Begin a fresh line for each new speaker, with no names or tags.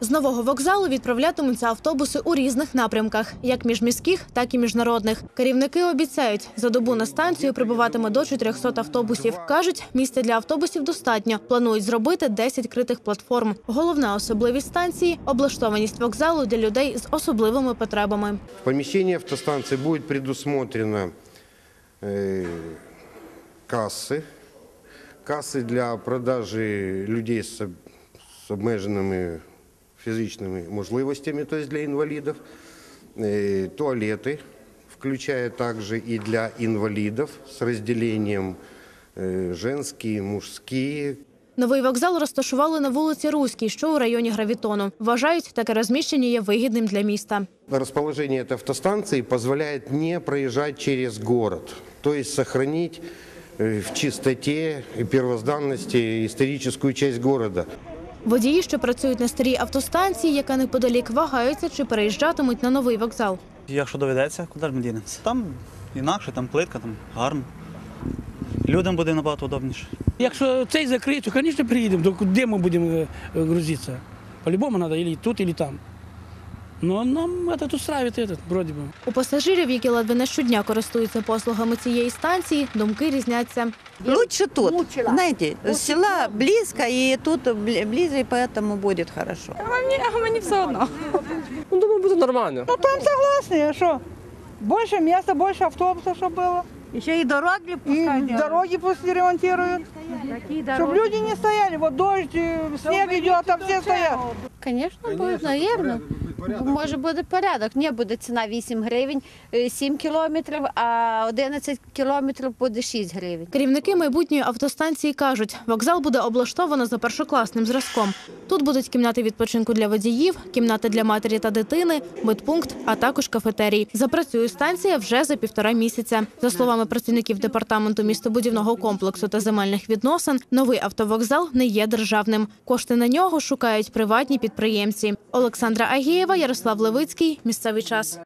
З нового вокзалу відправлятимуться автобуси у різних напрямках, як міжміських, так і міжнародних. Керівники обіцяють, за добу на станцію прибуватиме до 400 автобусів. кажуть, місця для автобусів достатньо. Планують зробити 10 критих платформ. Головна особливість станції облаштованість вокзалу для людей з особливими потребами.
В помещении автостанции будет предусмотрено э, кассы, кассы для продажи людей с, об- с обмеженими фізичними можливостями, то есть для инвалидов, э, туалеты, включая также и для инвалидов с разделением э, женские, мужские,
Новий вокзал розташували на вулиці Руській, що у районі Гравітону. Вважають, таке розміщення є вигідним для міста.
Расположение этой автостанции позволяет не проезжать через город, то есть сохранить э, в чистоте и первозданности историческую часть города.
Водії, що працюють на старій автостанції, яка неподалік вагаються, чи переїжджатимуть на новий вокзал.
Якщо доведеться, куди ж ми дінемося? Там інакше, там плитка, там гарно. Людям буде набагато удобніше.
Якщо цей закриє, то, звісно, приїдемо. То куди ми будемо е, грузитися? По-любому треба і тут, і там. Ну, нам этот устраивает этот, вроде бы.
У пасажирів, які ледве не щодня користуються послугами цієї станції, думки різняться.
Лучше тут, знаете, с села близко, и тут бли- ближе, и поэтому будет хорошо.
Мені все одно.
Ну, думаю, буде нормально.
Ну там согласны, а что? Больше места, больше автобусов, чтобы было.
Еще и дороги
И дороги пусть ремонтируют. Чтобы люди не стояли. Вот дождь, э, снег идет, а все стоят.
Звісно, буде, навірно. Може буде порядок. Ні, буде ціна 8 гривень, е, 7 кілометрів, а 11 кілометрів буде 6 гривень.
Керівники майбутньої автостанції кажуть, вокзал буде облаштовано за першокласним зразком. Тут будуть кімнати відпочинку для водіїв, кімнати для матері та дитини, медпункт, а також кафетерій. Запрацює станція вже за півтора місяця. За словами працівників департаменту містобудівного комплексу та земельних відносин, новий автовокзал не є державним. Кошти на нього шукають приватні підприємці. Олександра Агієва, Ярослав Левицький. Місцевий час.